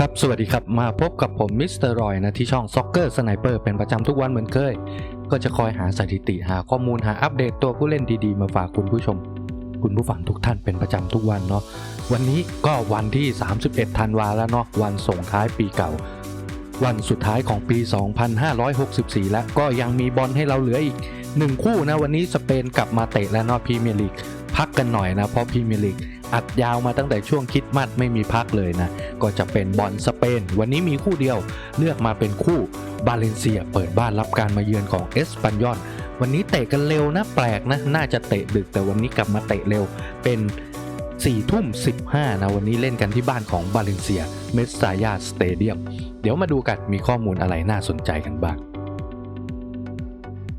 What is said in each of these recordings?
ครับ สวัสดีครับ มาพบกับผมมิสเตอร์รอยนะที่ช่อง Soccer Sniper เปอร์เป็นประจำทุกวันเหมือนเคย ก็จะคอยหาสถิติหาข้อมูลหาอัปเดตตัวผู้เล่นดีๆ มาฝากคุณผู้ชม คุณผู้ฟังทุกท่านเป็นประจำทุกวันเนาะวันนี้ก็วันที่ 31 ธันวาแล้วเนาะวันส่งท้ายปีเก่า วันสุดท้ายของปี 2564 แล้วก็ยังมีบอลให้เราเหลืออีกหนึ่งคู่นะวันนี้สเปนกลับมาเตะแล้วเนาะพรีเมียร์ลีกพักกันหน่อยนะเพราะพรีเมียร์ลีก อัดยาวมาตั้งแต่ช่วงคิดมัดไม่มีพักเลยนะ ก็จะเป็นบอลสเปน วันนี้มีคู่เดียวเลือกมาเป็นคู่บาเลนเซีย เปิดบ้านรับการมาเยือนของเอสปันยอนวันนี้เตะกันเร็วนะแปลกนะ น่าจะเตะดึกแต่วันนี้กลับมาเตะเร็วเป็น4ทุ่ม 15 นะ วันนี้เล่นกันที่บ้านของบาเลนเซีย เมสซายาสเตเดียม เดี๋ยวมาดูกันมีข้อมูลอะไรน่าสนใจกันบ้าง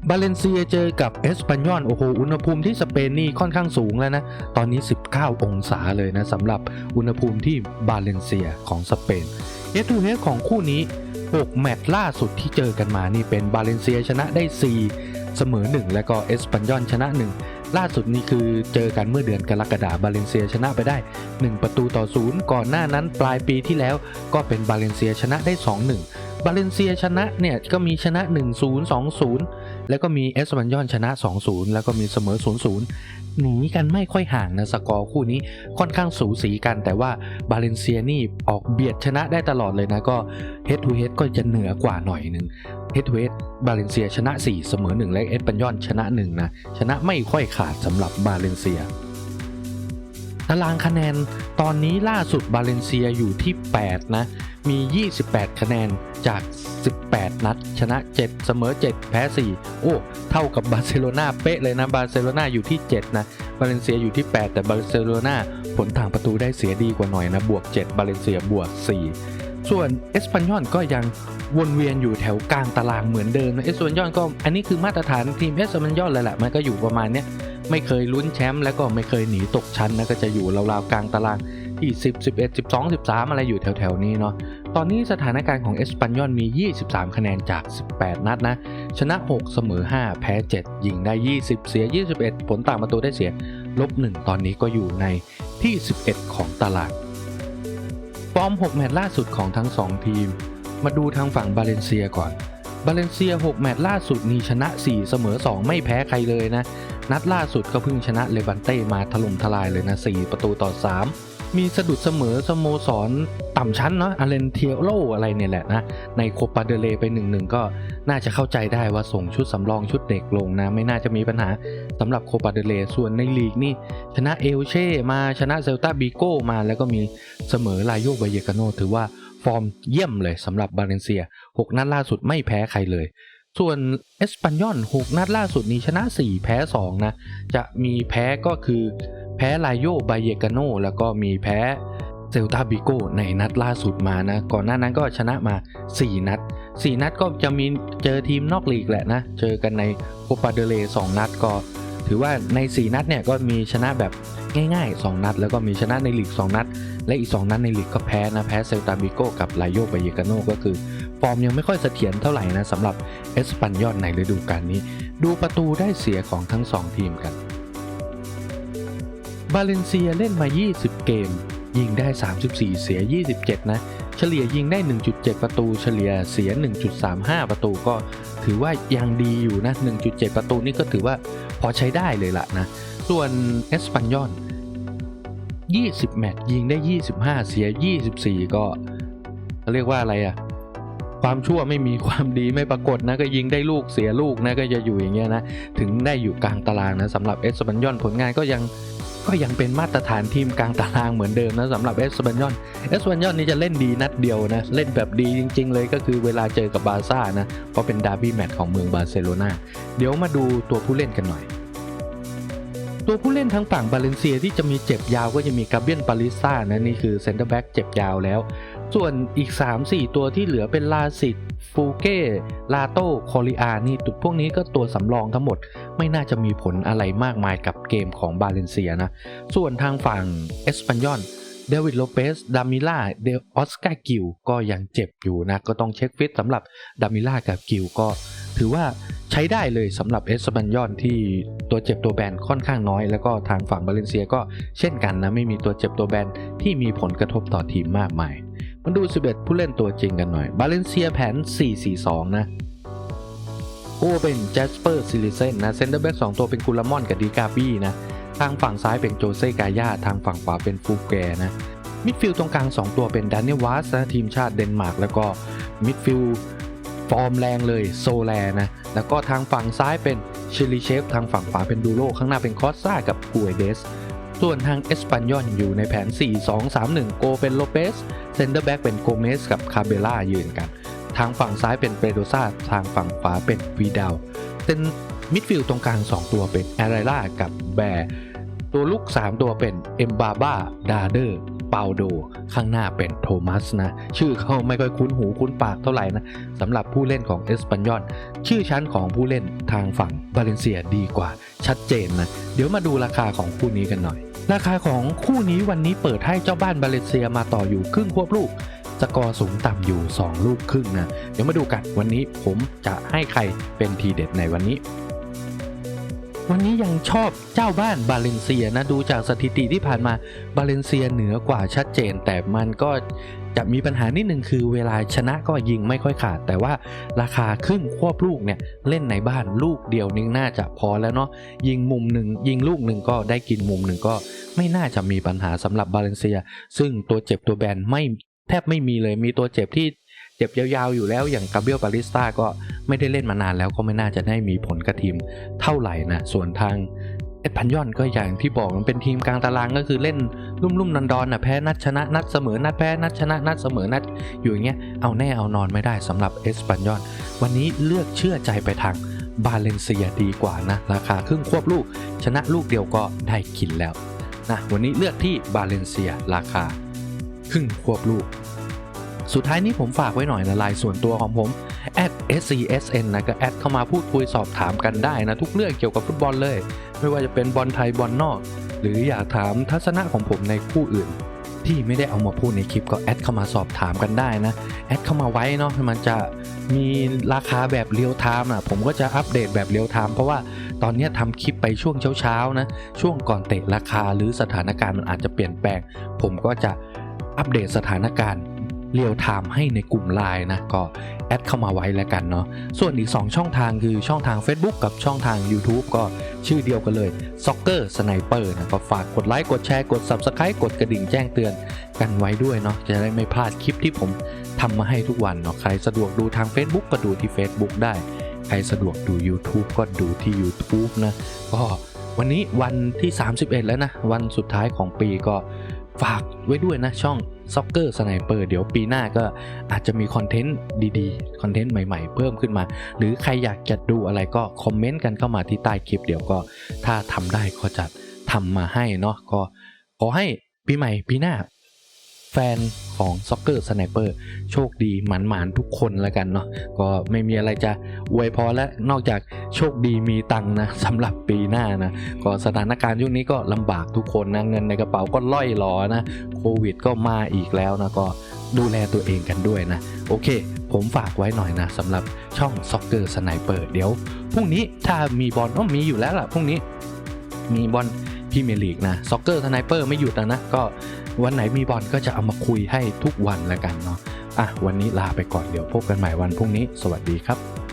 บาเลนเซียเจอกับเอสปันยอนโอ้โหอุณหภูมิที่สเปนนี่ค่อนข้างสูงแล้วนะ ตอนนี้ 19 องศาเลยนะสำหรับอุณหภูมิที่บาเลนเซียของสเปนเฮทูเฮของคู่นี้ 6 แมตช์ล่าสุดที่เจอกันมานี่เป็นบาเลนเซียชนะได้ 4 เสมอ 1 แล้วก็เอสปันยอนชนะ 1 ล่าสุดนี่คือเจอกันเมื่อเดือนกรกฎาคมบาเลนเซียชนะไปได้ 1 ประตูต่อศูนย์ก่อนหน้านั้นปลายปีที่แล้วก็เป็นบาเลนเซียชนะได้ 2-1บาเลนเซียชนะเนี่ยก็มีชนะ 1-0 2-0 แล้วก็มีเอสปันยอนชนะ 2-0 แล้วก็มีเสมอ 0-0 หนีกันไม่ค่อยห่างนะสกอร์คู่นี้ค่อนข้างสูสีกัน แต่ว่าบาเลนเซียนี่ออกเบียดชนะได้ตลอดเลยนะ ก็เฮดทูเฮดก็จะเหนือกว่าหน่อยหนึ่งเฮดทูเฮดบาเลนเซียชนะ 4 เสมอ 1 และเอสปันยอนชนะ1นะชนะไม่ค่อยขาดสำหรับบาเลนเซียตารางคะแนนตอนนี้ล่าสุดบาเลนเซียอยู่ที่ 8 นะ มี 28 คะแนน จาก 18 นัด ชนะ 7 เสมอ 7 แพ้ 4 โอ้ เท่ากับบาร์เซโลนาเป๊ะเลยนะ บาร์เซโลนาอยู่ที่ 7 นะ บาเลนเซียอยู่ที่ 8 แต่บาร์เซโลนาผลต่างประตูได้เสียดีกว่าหน่อยนะ บวก 7 บาเลนเซียบวก 4 ส่วนเอสปันยอนก็ยังวนเวียนอยู่แถวกลางตารางเหมือนเดิมนะเอสปันยอนก็อันนี้คือมาตรฐานทีมเอสปันยอนเลยแหละมันก็อยู่ประมาณเนี้ยไม่เคยลุ้นแชมป์แล้วก็ไม่เคยหนีตกชั้นนะก็จะอยู่ราวๆกลางตารางที่ 10 11 12 13 อะไรอยู่แถวๆนี้เนาะ ตอนนี้สถานการณ์ของเอสปันยอนมี 23 คะแนนจาก 18 นัดนะ ชนะ 6 เสมอ 5 แพ้ 7 ยิงได้ 20 เสีย 21 ผลต่างประตูได้เสีย ลบ 1 ตอนนี้ก็อยู่ในที่ 11 ของตารางฟอร์ม 6 แมตช์ล่าสุดของทั้ง 2 ทีม มาดูทางฝั่งบาเลนเซียก่อน บาเลนเซีย 6 แมตช์ล่าสุดนี่ชนะ 4 เสมอ 2 ไม่แพ้ใครเลยนะ นัดล่าสุดก็เพิ่งชนะเลวันเต้มาถล่มทลายเลยนะ 4 ประตูต่อ 3 มีสะดุดเสมอสโมสรต่ำชั้นเนาะอาเลนเทียโลอะไรเนี่ยแหละนะ ในโคปาเดเลไป1-1ก็น่าจะเข้าใจได้ว่าส่งชุดสำรองชุดเด็กลงนะ ไม่น่าจะมีปัญหาสำหรับโคปาเดเลส่วนในลีกนี่ ชนะเอลเช่มาชนะเซลตาบิโก้มาแล้วก็มีเสมอลาโยบายเยกาโนถือว่าฟอร์มเยี่ยมเลยสำหรับบาเลนเซีย 6 นัดล่าสุดไม่แพ้ใครเลยส่วนเอสปันยอน 6 นัดล่าสุดนี้ชนะ 4 แพ้ 2 นะ จะมีแพ้ก็คือ แพ้ลาโยบายเยกาโนแล้วก็มีแพ้เซลตาบิโกในนัดล่าสุดมานะ ก่อนหน้านั้นก็ชนะมา 4 นัด 4 นัดก็จะมีเจอทีมนอกลีกแหละนะ เจอกันในโคปาเดเล2นัดก็ ถือว่าใน 4 นัดเนี่ยก็มีชนะแบบง่ายๆ 2 นัด แล้วก็มีชนะในลีก 2 นัด และอีก 2 นัดในลีกก็แพ้นะ แพ้เซลตาบิโกกับลาโยบายเยกาโนก็คือ ฟอร์มยังไม่ค่อยเสถียรเท่าไหร่นะสำหรับเอสปันยอนในฤดูกาลนี้ ดูประตูได้เสียของทั้ง 2 ทีมกัน บาเลนเซียเล่นมา 20 เกม ยิงได้ 34 เสีย 27 นะ เฉลี่ยยิงได้ 1.7 ประตู เฉลี่ยเสีย 1.35 ประตูก็ถือว่ายังดีอยู่นะ 1.7 ประตูนี่ก็ถือว่าพอใช้ได้เลยละนะ ส่วนเอสปันยอน20 แมตช์ยิงได้ 25 เสีย 24 ก็เรียกว่าอะไรอะความชั่วไม่มีความดีไม่ปรากฏนะก็ยิงได้ลูกเสียลูกนะก็จะอยู่อย่างเงี้ยนะ ถึงได้อยู่กลางตารางนะสำหรับเอสปันยอนผลงานก็ยัง ก็ยังเป็นมาตรฐานทีมกลางตารางเหมือนเดิมนะสำหรับเอสปันยอนเอสปันยอนนี่จะเล่นดีนัดเดียวนะ เล่นแบบดีจริง ๆ เลยก็คือเวลาเจอกับบาซ่านะ เพราะเป็นดาร์บี้แมตช์ของเมืองบาร์เซโลนาเดี๋ยวมาดูตัวผู้เล่นกันหน่อย ตัวผู้เล่นทั้งฝั่งบาเลนเซียที่จะมีเจ็บยาวก็จะมีกาเบียนปาริซ่านะนี่คือเซนเตอร์แบ็กเจ็บยาวแล้ว ส่วนอีก 3-4 ตัวที่เหลือเป็นลาสิตฟูเก้ลาโต้คอริอานี่ตุพวกนี้ก็ตัวสำรองทั้งหมด ไม่น่าจะมีผลอะไรมากมายกับเกมของบาเลนเซียนะ ส่วนทางฝั่งเอสปันยอนเดวิดโลเปสดามิล่าเดออสการ์กิลก็ยังเจ็บอยู่นะ ก็ต้องเช็คฟิตสำหรับดามิล่ากับกิลก็ถือว่าใช้ได้เลยสำหรับเอสปันยอนที่ตัวเจ็บตัวแบนค่อนข้างน้อย แล้วก็ทางฝั่งบาเลนเซียก็เช่นกันนะไม่มีตัวเจ็บตัวแบนที่มีผลกระทบต่อทีมมากมาย มาดู 11 ผู้เล่นตัวจริงกันหน่อย บาเลนเซียแผน 4-4-2 นะโอ้เป็นแจสเปอร์ซิลิเซนนะ เซนเตอร์แบ็ก2ตัวเป็นกุลามอนกับดีกาบี้นะ ทางฝั่งซ้ายเป็นโจเซกายา ทางฝั่งขวาเป็นฟูแกนะ มิดฟิลด์ตรงกลาง 2 ตัวเป็นดานเนวัสนะทีมชาติเดนมาร์ก แล้วก็มิดฟิลด์ฟอร์มแรงเลยโซแลนะ แล้วก็ทางฝั่งซ้ายเป็นชิลิเชฟ ทางฝั่งขวาเป็นดูโรข้างหน้าเป็นคอสซากับกูเอเดส ส่วนทางเอสปันยอนอยู่ในแผน 4-2-3-1 โกเป็นโลเปส เซนเตอร์แบ็กเป็นโกเมสกับคาเบล่ายืนกัน ทางฝั่งซ้ายเป็นเปโดซาทางฝั่งขวาเป็นวีดาวเซนมิดฟิลด์ตรงกลาง 2 ตัวเป็นแอรล่ากับแบร์ตัวลูก 3 ตัวเป็นเอมบาบ้าดาเดอร์เปาโด ข้างหน้าเป็นโทมัสนะ ชื่อเขาไม่ค่อยคุ้นหูคุ้นปากเท่าไหร่นะสำหรับผู้เล่นของเอสปันยอนชื่อชั้นของผู้เล่นทางฝั่งบาเลนเซียดีกว่าชัดเจนนะ เดี๋ยวมาดูราคาของคู่นี้กันหน่อย ราคาของคู่นี้วันนี้เปิดให้เจ้าบ้านบาเลเซียมาต่ออยู่ครึ่งควบลูก สกอร์สูงต่ำอยู่ 2 ลูกครึ่งนะ เดี๋ยวมาดูกันวันนี้ผมจะให้ใครเป็นทีเด็ดในวันนี้วันนี้ยังชอบเจ้าบ้านบาเลนเซียนะ ดูจากสถิติที่ผ่านมาบาเลนเซียเหนือกว่าชัดเจน แต่มันก็ จะมีปัญหานิดนึงคือเวลาชนะก็ยิงไม่ค่อยขาด แต่ว่าราคาครึ่งควบลูกเนี่ยเล่นในบ้านลูกเดียวนึงน่าจะพอแล้วเนาะยิงมุมหนึ่งยิงลูกหนึ่งก็ได้กินมุมหนึ่งก็ไม่น่าจะมีปัญหาสำหรับบาเลนเซีย ซึ่งตัวเจ็บตัวแบนไม่แทบไม่มีเลยมีตัวเจ็บที่เจ็บยาวๆอยู่แล้วอย่างกาเบียลปาริสตาก็ไม่ได้เล่นมานานแล้วก็ไม่น่าจะได้มีผลกับทีมเท่าไหร่นะส่วนทาง เอ็ดพันยอนก็อย่างที่บอกมันเป็นทีมกลางตารางก็คือเล่นลุ่มๆนอนๆนะแพ้นัดชนะนัดเสมอนัดแพ้นัดชนะนัดเสมอนัดอยู่อย่างเงี้ยเอาแน่เอานอนไม่ได้สำหรับเอสปันยอนวันนี้เลือกเชื่อใจไปทางบาเลนเซียดีกว่านะราคาครึ่งควบลูก ชนะลูกเดียวก็ได้กินแล้วนะวันนี้เลือกที่บาเลนเซียราคาครึ่งควบลูก สุดท้ายนี้ผมฝากไว้หน่อยนะลน์ส่วนตัวของผม @scsn นะก็แอดเข้ามาพูดคุยสอบถามกันได้นะทุกเรื่องเกี่ยวกับฟุตบอลเลย ไม่ว่าจะเป็นบอลไทยบอลนอก หรืออยากถามทัศนะของผมในคู่อื่น ที่ไม่ได้เอามาพูดในคลิปก็แอดเข้ามาสอบถามกันได้นะ แอดเข้ามาไว้เนาะมันจะมีราคาแบบเรียลไทม์อะผมก็จะอัปเดตแบบเรียลไทม์เพราะว่าตอนนี้ทำคลิปไปช่วงเช้าๆนะ ช่วงก่อนเตะราคาหรือสถานการณ์มันอาจจะเปลี่ยนแปลง ผมก็จะอัปเดตสถานการณ์ เรียลไทม์ให้ในกลุ่มไลน์นะก็แอดเข้ามาไว้แล้วกันเนาะส่วนอีก 2 ช่องทางคือช่องทาง Facebook กับช่องทาง YouTube ก็ชื่อเดียวกันเลย Soccer Sniper นะก็ฝากกดไลค์กดแชร์กด Subscribe กดกระดิ่งแจ้งเตือนกันไว้ด้วยเนาะจะได้ไม่พลาดคลิปที่ผมทำมาให้ทุกวันเนาะใครสะดวกดูทาง Facebook ก็ดูที่ Facebook ได้ ใครสะดวกดู YouTube ก็ดูที่ YouTube นะก็วันนี้วันที่ 31 แล้วนะ วันสุดท้ายของปีก็ฝากไว้ด้วยนะช่อง ซ็อกเกอร์สไนเปอร์เดี๋ยวปีหน้าก็อาจจะมีคอนเทนต์ดีๆ คอนเทนต์ใหม่ๆ เพิ่มขึ้นมา หรือใครอยากจะดูอะไรก็คอมเมนต์กันเข้ามาที่ใต้คลิปเดี๋ยวก็ถ้าทำได้ก็จะทำมาให้เนาะก็ขอให้ปีใหม่ปีหน้า แฟนของ Soccer Sniper โชคดีหมันๆทุกคนแล้วกันเนาะก็ไม่มีอะไรจะอวยพรและนอกจากโชคดีมีตังนะสำหรับปีหน้านะก็สถานการณ์ช่วงนี้ก็ลำบากทุกคนนะเงินในกระเป๋าก็ล่อยหลอนะโควิดก็มาอีกแล้วนะก็ดูแลตัวเองกันด้วยนะ โอเค ผมฝากไว้หน่อยนะสำหรับช่อง Soccer Sniper เดี๋ยวพรุ่งนี้ถ้ามีบอลก็มีอยู่แล้วล่ะพรุ่งนี้มีบอลพรีเมียร์ลีกนะซ็อกเกอร์สไนเปอร์ไม่หยุดนะนะก็ วันไหนมีบอลก็จะเอามาคุยให้ทุกวันแล้วกันเนาะอะวันนี้ลาไปก่อนเดี๋ยวพบกันใหม่วันพรุ่งนี้ สวัสดีครับ